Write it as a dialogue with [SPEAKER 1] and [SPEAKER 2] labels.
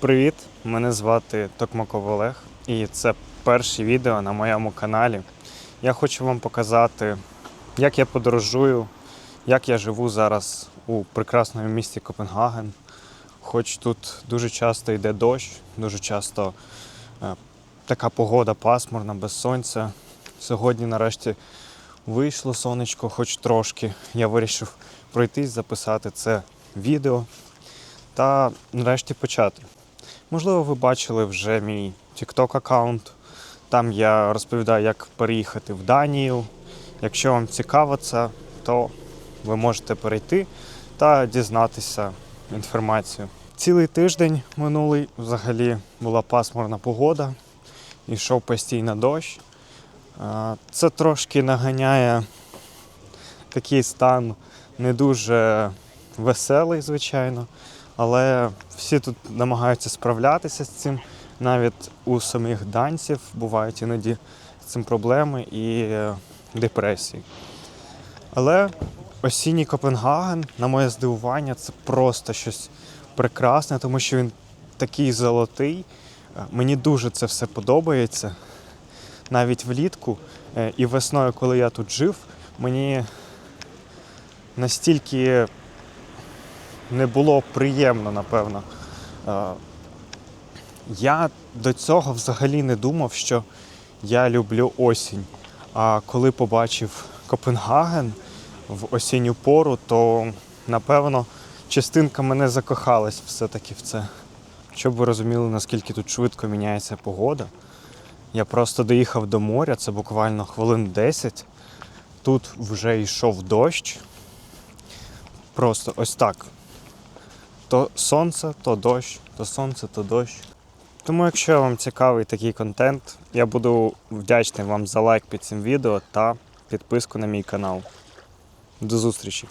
[SPEAKER 1] Привіт! Мене звати Токмаков Олег, і це перше відео на моєму каналі. Я хочу вам показати, як я подорожую, як я живу зараз у прекрасному місті Копенгаген. Хоч тут дуже часто йде дощ, дуже часто е, така погода пасмурна, без сонця. Сьогодні, нарешті, вийшло сонечко, хоч трошки. Я вирішив пройтись, записати це відео та нарешті почати. Можливо, ви бачили вже мій TikTok аккаунт. Там я розповідаю, як переїхати в Данію. Якщо вам цікаво це, то ви можете перейти та дізнатися інформацію. Цілий тиждень минулий взагалі була пасмурна погода, йшов постійно дощ. Це трошки наганяє такий стан не дуже веселий, звичайно. Але всі тут намагаються справлятися з цим. Навіть у самих данців бувають іноді з цим проблеми і депресії. Але осінній Копенгаген, на моє здивування, це просто щось прекрасне, тому що він такий золотий. Е, Мені дуже це все подобається. Навіть влітку е, і весною, коли я тут жив, мені настільки не було приємно, напевно. Е, Я до цього взагалі не думав, що я люблю осінь. А коли побачив Копенгаген в осінню пору, то напевно частинка мене закохалась все-таки в це. Щоб ви розуміли, наскільки тут швидко міняється погода. Я просто доїхав до моря, це буквально хвилин 10. Тут вже йшов дощ. Просто ось так то сонце, то дощ, то сонце, то дощ. Тому, якщо вам цікавий такий контент, я буду вдячний вам за лайк під цим відео та підписку на мій канал. До зустрічі!